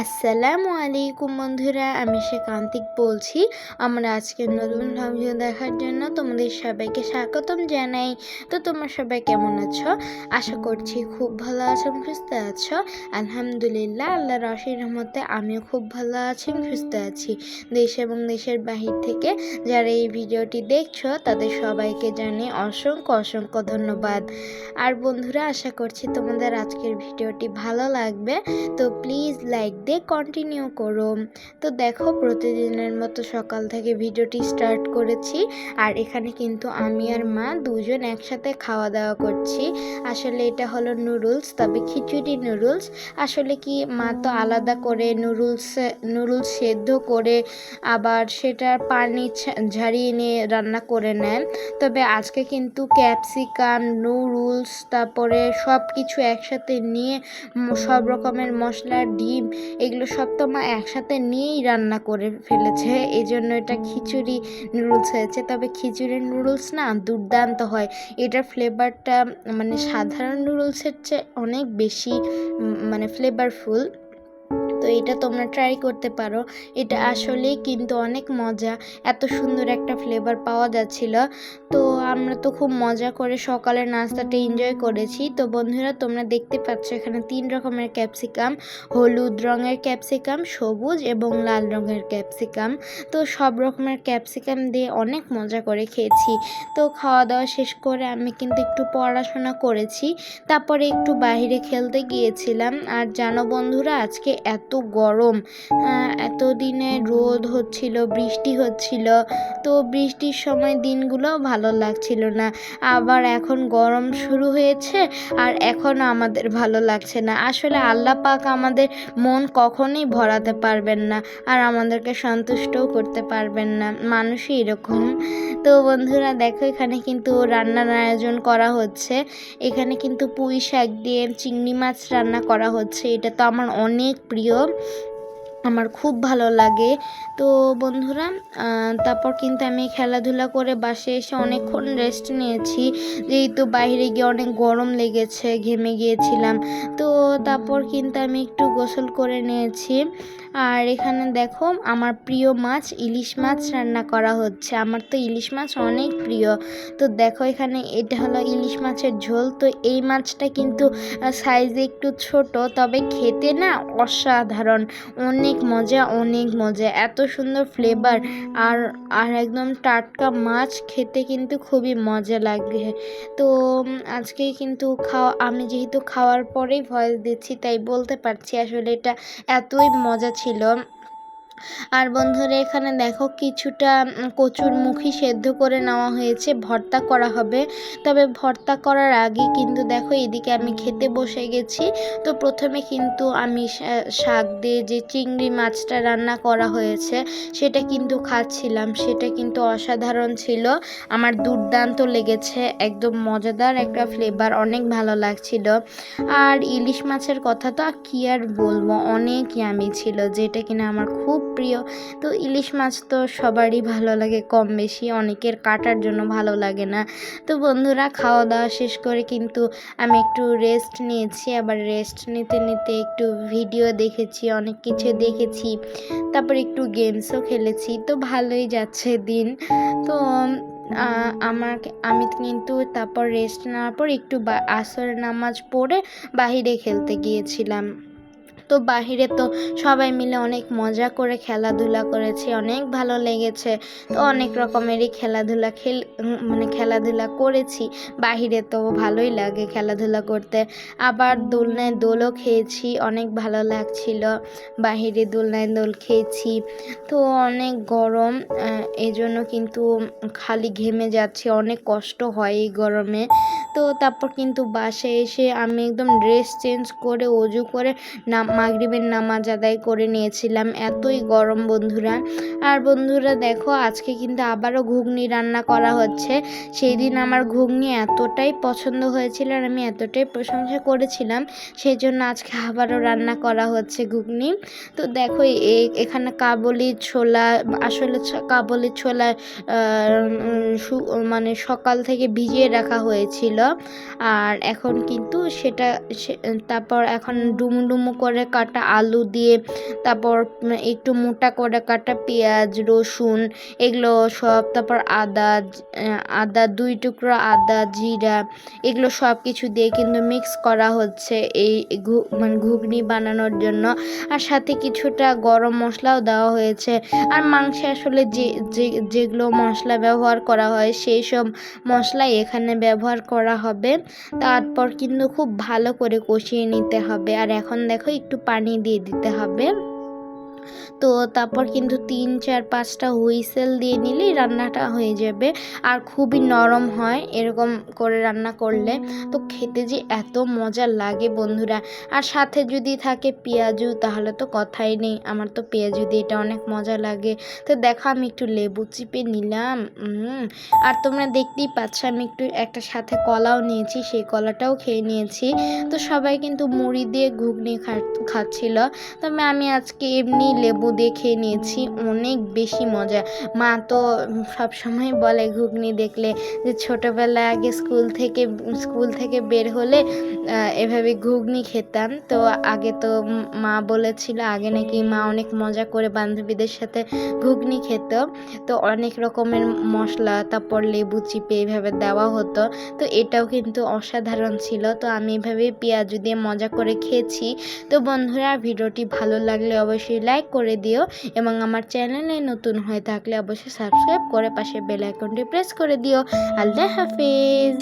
আসসালামু আলাইকুম বন্ধুরা, আমি শেখান্তিক বলছি। আমরা আজকে নতুন ভিডিও দেখার জন্য তোমাদের সবাইকে স্বাগতম জানাই। তো তোমরা সবাই কেমন আছো? আশা করছি খুব ভালো আছো, সুস্থ আছো। আলহামদুলিল্লাহ আল্লাহ রশির রহমতে আমিও খুব ভালো আছি, সুস্থ আছি। দেশ এবং দেশের বাহির থেকে যারা এই ভিডিওটি দেখছ, তাদের সবাইকে জানিয়ে অসংখ্য অসংখ্য ধন্যবাদ। আর বন্ধুরা, আশা করছি তোমাদের আজকের ভিডিওটি ভালো লাগবে। তো প্লিজ লাইক দিয়ে কন্টিনিউ করো। তো দেখো প্রতিদিনের মতো সকাল থেকে ভিডিওটি স্টার্ট করেছি। আর এখানে কিন্তু আমি আর মা দুজন একসাথে খাওয়া দাওয়া করছি। আসলে এটা হলো নুডলস তবে খিচুড়ি নুডলস আসলে কি মা তো আলাদা করে নুডলস নুডলস সেদ্ধ করে আবার সেটার পানি ঝারিয়ে নিয়ে রান্না করে নেন। তবে আজকে কিন্তু ক্যাপসিকাম নুডলস তারপরে সব কিছু একসাথে নিয়ে সব রকমের মশলা, ডিম এগুলো সব তো মা একসাথে নিয়েই রান্না করে ফেলেছে। এই জন্য এটা খিচুড়ি নুডলস হয়েছে। তবে খিচুড়ি নুডলস না দুর্দান্ত হয়। এটার ফ্লেভারটা মানে সাধারণ নুডলসের চেয়ে অনেক বেশি মানে ফ্লেভারফুল তো এটা তোমরা ট্রাই করতে পারো। এটা আসলেই কিন্তু অনেক মজা। এত সুন্দর একটা ফ্লেভার পাওয়া যাচ্ছিল। তো আমরা তো খুব মজা করে সকালের নাস্তাটা এনজয় করেছি। তো বন্ধুরা, তোমরা দেখতে পাচ্ছ এখানে তিন রকমের ক্যাপসিকাম হলুদ রঙের ক্যাপসিকাম সবুজ এবং লাল রঙের ক্যাপসিকাম তো সব রকমের ক্যাপসিকাম দিয়ে অনেক মজা করে খেয়েছি। তো খাওয়া দাওয়া শেষ করে আমি কিন্তু একটু পড়াশোনা করেছি। তারপরে একটু বাইরে খেলতে গিয়েছিলাম। আর জানো বন্ধুরা, আজকে এত গরম। আহ, এতদিনে রোদ হচ্ছিল বৃষ্টি হচ্ছিল। তো বৃষ্টির সময় দিনগুলো ভালো লাগছিল না। আবার এখন গরম শুরু হয়েছে আর এখনও আমাদের ভালো লাগছে না। আসলে আল্লাহ পাক আমাদের মন কখনোই ভরাতে পারবেন না আর আমাদেরকে সন্তুষ্টও করতে পারবেন না। মানুষই এরকম। তো বন্ধুরা দেখো এখানে কিন্তু রান্নার আয়োজন করা হচ্ছে। এখানে কিন্তু পুঁই শাক দিয়ে চিংড়ি মাছ রান্না করা হচ্ছে। এটা তো আমার অনেক প্রিয়। আমার খুব ভালো লাগে। তো বন্ধুরা তারপর কিন্তু আমি খেলাধুলা করে বাসে এসে অনেকক্ষণ রেস্ট নিয়েছি। যেহেতু বাইরে গিয়ে অনেক গরম লেগেছে, ঘেমে গিয়েছিলাম। তো তারপর কিন্তু আমি একটু গোসল করে নিয়েছি। আর এখানে দেখো আমার প্রিয় মাছ ইলিশ মাছ রান্না করা হচ্ছে। আমার তো ইলিশ মাছ অনেক প্রিয়। তো দেখো এখানে এটা হলো ইলিশ মাছের ঝোল। তো এই মাছটা কিন্তু সাইজে একটু ছোট তবে খেতে না অসাধারণ। অনেক মজা অনেক মজা। এত সুন্দর ফ্লেভার আর আর একদম টাটকা মাছ খেতে কিন্তু খুবই মজা লাগে। তো আজকে কিন্তু খাওয়া আমি যেহেতু খাওয়ার পরেই ভয়েস দিচ্ছি তাই বলতে পারছি আসলে এটা এতই মজা ছিল। আর বন্ধুরা, এখানে দেখো কিছুটা কচুর মুখি সেদ্ধ করে নেওয়া হয়েছে। ভর্তা করা হবে। তবে ভর্তা করার আগে কিন্তু দেখো, এদিকে আমি খেতে বসে গেছি। তো প্রথমে কিন্তু আমি শাক দিয়ে যে চিংড়ি মাছটা রান্না করা হয়েছে, সেটা কিন্তু খাচ্ছিলাম। সেটা কিন্তু অসাধারণ ছিল। আমার দুর্দান্ত লেগেছে। একদম মজাদার একটা ফ্লেভার অনেক ভালো লাগছিল। আর ইলিশ মাছের কথা তো কি আর বলব? অনেক ইয়ামি ছিল, যেটা কিনা আমার খুব প্রিয়। তো ইলিশ মাছ তো সবারই ভালো লাগে কম বেশি, অনেকের কাটার জন্য ভালো লাগে না। তো বন্ধুরা খাওয়া দাওয়া শেষ করে কিন্তু আমি একটু রেস্ট নিয়েছি। আবার রেস্ট নিতে নিতে একটু ভিডিও দেখেছি, অনেক কিছু দেখেছি, তারপর একটু গেমসও খেলেছি। তো ভালোই যাচ্ছে দিন। তো আমার আমি কিন্তু তারপর রেস্ট নেওয়ার পর একটু আসরের নামাজ পড়ে বাহিরে খেলতে গিয়েছিলাম। তো বাহিরে তো সবাই মিলে অনেক মজা করে খেলাধুলা করেছি অনেক ভালো লেগেছে। তো অনেক রকমেরই খেলাধুলা খেল মানে খেলাধুলা করেছি। বাহিরে তো ভালোই লাগে খেলাধুলা করতে। আবার দোলনায় দোলও খেয়েছি অনেক ভালো লাগছিল। বাহিরে দোলনায় দোল খেয়েছি। তো অনেক গরম আহ, এই জন্য কিন্তু খালি ঘেমে যাচ্ছে অনেক কষ্ট হয় এই গরমে। তো তারপর কিন্তু বাসে এসে আমি একদম ড্রেস চেঞ্জ করে, অজু করে নাম, মাগরিবের নামাজ আদায় করে নিয়েছিলাম। এতই গরম বন্ধুরা। আর বন্ধুরা দেখো, আজকে কিন্তু আবারও ঘুগনি রান্না করা হচ্ছে। সেই দিন আমার ঘুগনি এতটাই পছন্দ হয়েছিল আর আমি এতটাই প্রশংসা করেছিলাম। সেই জন্য আজকে আবারও রান্না করা হচ্ছে ঘুগনি। তো দেখো এখানে কাবলি ছোলা, আসলে কাবলি ছোলা মানে সকাল থেকে ভিজিয়ে রাখা হয়েছিল। আর এখন কিন্তু সেটা তারপর এখন ডুমু ডুমু করে কাটা আলু দিয়ে, তারপর একটু মোটা করে কাটা পেঁয়াজ, রসুন, এগুলো সব, তারপর আদা আদা, দুই টুকরো আদা, জিরা, এগুলো সব কিছু দিয়ে কিন্তু মিক্স করা হচ্ছে এই মানে ঘুগনি বানানোর জন্য। আর সাথে কিছুটা গরম মশলাও দেওয়া হয়েছে। আর মাংসে আসলে যে- যেগুলো মশলা ব্যবহার করা হয়, সেই সব মশলাই এখানে ব্যবহার করা হবে। তারপর কিন্তু খুব ভালো করে কষিয়ে নিতে হবে। আর এখন দেখো একটু পানি দিয়ে দিতে হবে। তো তারপর কিন্তু তিন, চার, পাঁচটা হুইসেল দিয়ে নিলেই রান্নাটা হয়ে যাবে। আর খুবই নরম হয় এরকম করে রান্না করলে। তো খেতে যে এত মজা লাগে বন্ধুরা। আর সাথে যদি থাকে পেঁয়াজু, তাহলে তো কথাই নেই। আমার তো পেঁয়াজু দিয়ে এটা অনেক মজা লাগে। তো দেখো আমি একটু লেবু চিপে নিলাম। আর তোমরা দেখতেই পাচ্ছ আমি একটু একটা সাথে কলাও নিয়েছি, সেই কলাটাও খেয়ে নিয়েছি। তো সবাই কিন্তু মুড়ি দিয়ে ঘুগনি খাচ্ছিল। তবে আমি আজকে এমনি লেবু দিয়ে খেয়ে নিয়েছি, অনেক বেশি মজা। মা তো সবসময় বলে, ঘুগনি দেখলে যে ছোটোবেলায় আগে স্কুল থেকে স্কুল থেকে বের হলে এভাবে ঘুগনি খেতাম। তো আগে তো মা বলেছিল, আগে নাকি মা অনেক মজা করে বান্ধবীদের সাথে ঘুগনি খেত। তো অনেক রকমের মশলা, তারপর লেবু চিপে এইভাবে দেওয়া হতো। তো এটাও কিন্তু অসাধারণ ছিল। তো আমি এভাবে পেঁয়াজ দিয়ে মজা করে খেয়েছি। তো বন্ধুরা, ভিডিওটি ভালো লাগলে অবশ্যই লাইক করে দিও এবং আমার চ্যানেলে নতুন হয়ে থাকলে অবশ্যই সাবস্ক্রাইব করে পাশে বেল আইকনটি প্রেস করে দিও। আল্লাহ হাফিজ।